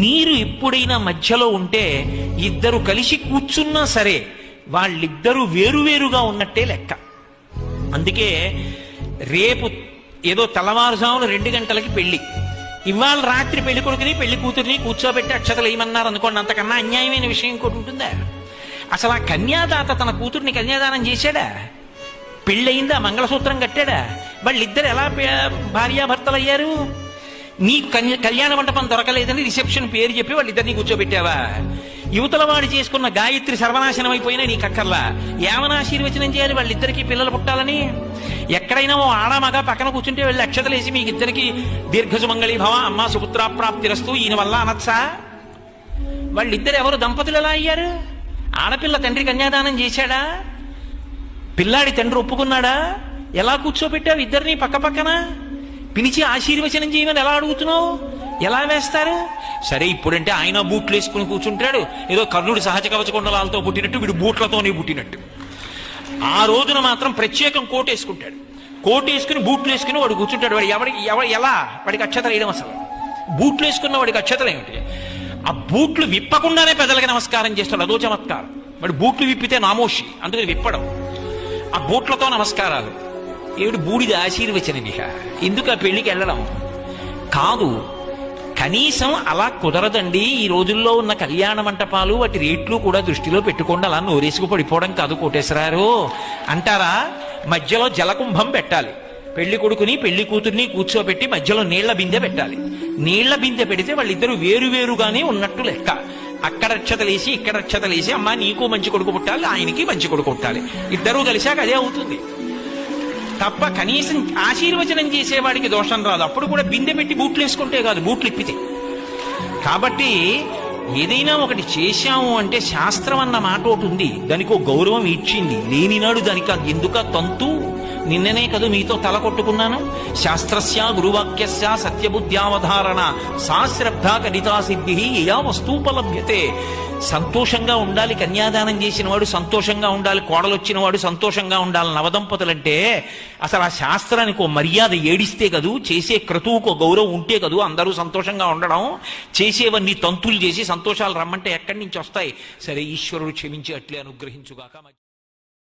మీరు ఎప్పుడైనా మధ్యలో ఉంటే ఇద్దరు కలిసి కూర్చున్నా సరే వాళ్ళిద్దరూ వేరువేరుగా ఉన్నట్టే లెక్క. అందుకే రేపు ఏదో తెల్లవారుజామున రెండు గంటలకి పెళ్ళి ఇవాళ రాత్రి పెళ్ళి కొడుకుని పెళ్ళి కూతురిని కూర్చోబెట్టి అక్షతలు ఏమన్నారు అనుకోండి అంతకన్నా అన్యాయమైన విషయం ఇంకోటి ఉంటుందా? అసలు ఆ కన్యాదాత తన కూతుర్ని కన్యాదానం చేశాడా? పెళ్ళయిందా? మంగళసూత్రం కట్టాడా? వాళ్ళిద్దరు ఎలా భార్యాభర్తలు అయ్యారు నీకు కన్య కళ్యాణ మంటపం దొరకలేదని రిసెప్షన్ పేరు చెప్పి వాళ్ళిద్దరిని కూర్చోబెట్టావా? యువతల వాడు చేసుకున్న గాయత్రి సర్వనాశనం అయిపోయినా నీకు అక్కర్లా. ఏమని ఆశీర్వచనం చేయాలి వాళ్ళిద్దరికీ పిల్లలు పుట్టాలని. ఎక్కడైనా ఓ ఆడ మగ పక్కన కూర్చుంటే వెళ్ళి అక్షతలేసి మీకు ఇద్దరికి దీర్ఘసుమంగళి భవ అమ్మ సుపుత్రాప్రాప్తిరస్తు ఈయన వల్ల అనొచ్చా? వాళ్ళిద్దరు ఎవరు దంపతులు ఎలా అయ్యారు? ఆడపిల్ల తండ్రి కన్యాదానం చేశాడా? పిల్లాడి తండ్రి ఒప్పుకున్నాడా? ఎలా కూర్చోబెట్టావు ఇద్దరిని పక్క పక్కన పిలిచి ఆశీర్వచనం చేయమని ఎలా అడుగుతున్నావు? ఎలా వేస్తారు? సరే ఇప్పుడంటే ఆయన బూట్లు వేసుకుని కూర్చుంటాడు. ఏదో కర్ణుడు సహజ కవచ పుట్టినట్టు వీడు బూట్లతోనే పుట్టినట్టు. ఆ రోజున మాత్రం ప్రత్యేకం కోట్ వేసుకుంటాడు. కోట్ వేసుకుని బూట్లు వేసుకుని వాడు కూర్చుంటాడు. వాడు ఎవరికి ఎవ ఎలా? వాడికి అక్షతలు వేయడం అసలు. బూట్లు వేసుకున్న వాడికి అక్షతలు ఏమిటి? ఆ బూట్లు విప్పకుండానే పెద్దలకి నమస్కారం చేస్తాడు. అదో చమత్కారం. వాడు బూట్లు విప్పితే నామోషి. అందుకని విప్పడం. ఆ బూట్లతో నమస్కారాలు. ఏడు బూడిద ఆశీర్వచనం ఇక ఎందుకు ఆ పెళ్ళికి వెళ్ళడం. కాదు కనీసం అలా కుదరదండి. ఈ రోజుల్లో ఉన్న కళ్యాణ మంటపాలు వాటి రేట్లు కూడా దృష్టిలో పెట్టుకోండి. అలా నోరేసుకు పడిపోవడం కాదు కోటేశ్వరారు అంటారా? మధ్యలో జలకుంభం పెట్టాలి. పెళ్ళి కొడుకుని పెళ్ళి కూతుర్ని కూర్చోబెట్టి మధ్యలో నీళ్ళ బిందె పెట్టాలి. నీళ్ళ బిందె పెడితే వాళ్ళిద్దరు వేరువేరుగానే ఉన్నట్టు లెక్క. అక్కడ అక్షతలేసి ఇక్కడ అక్షతలేసి అమ్మా నీకు మంచి కొడుకు పుట్టాలి ఆయనకి మంచి కొడుకు పుట్టాలి. ఇద్దరూ కలిశాక అదే అవుతుంది. తప్ప కనీసం ఆశీర్వచనం చేసేవాడికి దోషం రాదు. అప్పుడు కూడా బిందె పెట్టి బూట్లు వేసుకుంటే కాదు బూట్లు ఇప్పితే. కాబట్టి ఏదైనా ఒకటి చేశాము అంటే శాస్త్రం అన్న మాట ఒకటి ఉంది. దానికి ఒక గౌరవం ఇచ్చింది లేనినాడు దానికి ఎందుక? తంతు నిన్ననే కదా మీతో తల కొట్టుకున్నాను? శాస్త్రస్య గురువాక్యస్య సత్యబుద్ధ్యావధారణ సా శ్రద్ధ సిద్ధి యా వస్తూపలభ్యతే. సంతోషంగా ఉండాలి కన్యాదానం చేసిన వాడు సంతోషంగా ఉండాలి కోడలొచ్చిన వాడు సంతోషంగా ఉండాలి నవదంపతులంటే అసలు ఆ శాస్త్రానికి ఓ మర్యాద ఏడిస్తే కదూ చేసే క్రతువుకు గౌరవం ఉంటే కదూ అందరూ సంతోషంగా ఉండడం చేసేవన్నీ తంతులు చేసి సంతోషాలు రమ్మంటే ఎక్కడి నుంచి వస్తాయి? సరే ఈశ్వరుడు క్షమించి అట్లే అనుగ్రహించుగాక.